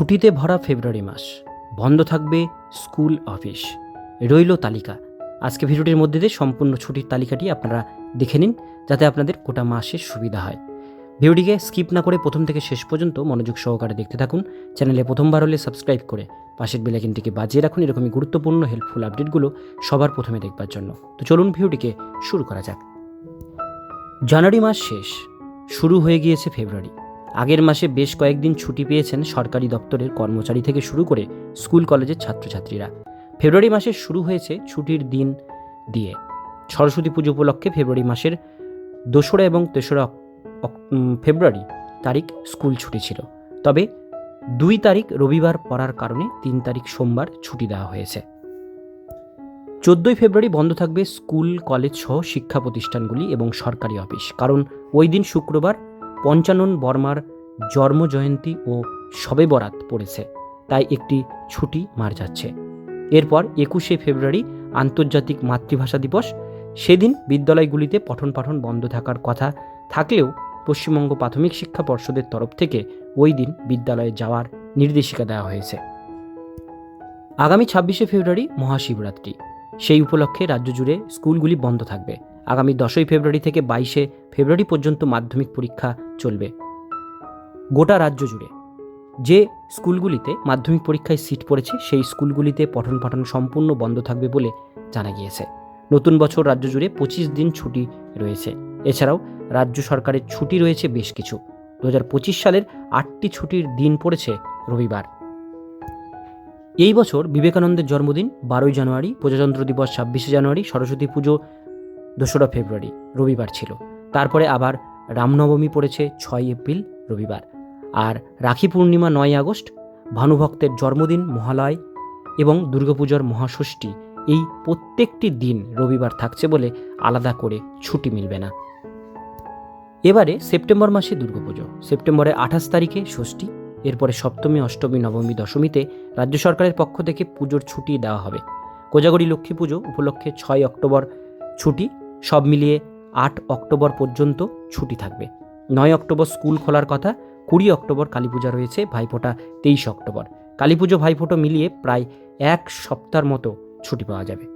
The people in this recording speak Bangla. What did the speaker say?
ছুটিতে ভরা ফেব্রুয়ারি মাস। বন্ধ থাকবে স্কুল অফিস। রইল তালিকা। আজকে ভিডিওটির মধ্যে দিয়ে সম্পূর্ণ ছুটির তালিকাটি আপনারা দেখে নিন, যাতে আপনাদের গোটা মাসের সুবিধা হয়। ভিডিওটিকে স্কিপ না করে প্রথম থেকে শেষ পর্যন্ত মনোযোগ সহকারে দেখতে থাকুন। চ্যানেলে প্রথমবার হলে সাবস্ক্রাইব করে পাশের বেলাইকিনটিকে বাজিয়ে রাখুন। এরকমই গুরুত্বপূর্ণ হেল্পফুল আপডেটগুলো সবার প্রথমে দেখবার জন্য। তো চলুন ভিডিওটিকে শুরু করা যাক। জানুয়ারি মাস শেষ। শুরু হয়ে গিয়েছে ফেব্রুয়ারি। আগের মাসে বেশ কয়েকদিন ছুটি পেয়েছেন সরকারি দপ্তরের কর্মচারী থেকে শুরু করে স্কুল কলেজের ছাত্রছাত্রীরা। ফেব্রুয়ারি মাসে শুরু হয়েছে ছুটির দিন দিয়ে। সরস্বতী পুজো উপলক্ষে ফেব্রুয়ারি মাসের দোসরা এবং তেসরা ফেব্রুয়ারি তারিখ স্কুল ছুটি ছিল। তবে দুই তারিখ রবিবার পড়ার কারণে তিন তারিখ সোমবার ছুটি দেওয়া হয়েছে। চোদ্দোই ফেব্রুয়ারি বন্ধ থাকবে স্কুল, কলেজ সহ শিক্ষা প্রতিষ্ঠানগুলি এবং সরকারি অফিস। কারণ ওই দিন শুক্রবার পঞ্চানন বর্মার জন্মজয়ন্তী ও শবে বরাত পড়েছে, তাই একটি ছুটি মার যাচ্ছে। এরপর একুশে ফেব্রুয়ারি আন্তর্জাতিক মাতৃভাষা দিবস। সেদিন বিদ্যালয়গুলিতে পঠন পাঠন বন্ধ থাকার কথা থাকলেও পশ্চিমবঙ্গ প্রাথমিক শিক্ষা পর্ষদের তরফ থেকে ওই দিন বিদ্যালয়ে যাওয়ার নির্দেশিকা দেওয়া হয়েছে। আগামী ছাব্বিশে ফেব্রুয়ারি মহাশিবরাত্রি। সেই উপলক্ষে রাজ্য জুড়ে স্কুলগুলি বন্ধ থাকবে। আগামী দশই ফেব্রুয়ারি থেকে বাইশে ফেব্রুয়ারি পর্যন্ত মাধ্যমিক পরীক্ষা চলবে। গোটা রাজ্য জুড়ে যে স্কুলগুলিতে মাধ্যমিক পরীক্ষায় সিট পড়েছে, সেই স্কুলগুলিতে পঠন পাঠন সম্পূর্ণ বন্ধ থাকবে বলে জানা গিয়েছে। নতুন বছর রাজ্য জুড়ে পঁচিশ দিন ছুটি রয়েছে। এছাড়াও রাজ্য সরকারের ছুটি রয়েছে বেশ কিছু। দু হাজার পঁচিশ সালের আটটি ছুটির দিন পড়েছে রবিবার। এই বছর বিবেকানন্দের জন্মদিন, বারোই জানুয়ারি, প্রজাতন্ত্র দিবস, ছাব্বিশে জানুয়ারি, সরস্বতী পুজো দোসরা ফেব্রুয়ারি, রবিবার ছিল। তারপরে আবার রামনবমী পড়েছে ছয় এপ্রিল, রবিবার। আর রাখি পূর্ণিমা নয় আগস্ট, ভানুভক্তের জন্মদিন মহালয় এবং দুর্গাপুজোর মহাষষ্ঠী, এই প্রত্যেকটি দিন রবিবার থাকছে বলে আলাদা করে ছুটি মিলবে না। এবারে সেপ্টেম্বর মাসে দুর্গাপুজো। সেপ্টেম্বরের আঠাশ তারিখে ষষ্ঠী, এরপরে সপ্তমী, অষ্টমী, নবমী, দশমীতে রাজ্য সরকারের পক্ষ থেকে পুজোর ছুটি দেওয়া হবে। কোজাগরী লক্ষ্মী পুজো উপলক্ষে ছয় অক্টোবর ছুটি সব মিলিয়ে আট অক্টোবর পর্যন্ত ছুটি থাকবে। নয় অক্টোবর স্কুল খোলার কথা, কুড়ি অক্টোবর কালী পূজা রয়েছে ভাইফোঁটা তেইশ অক্টোবর। কালী পুজো ভাইফোঁটো মিলিয়ে প্রায় এক সপ্তাহের মতো ছুটি পাওয়া যাবে।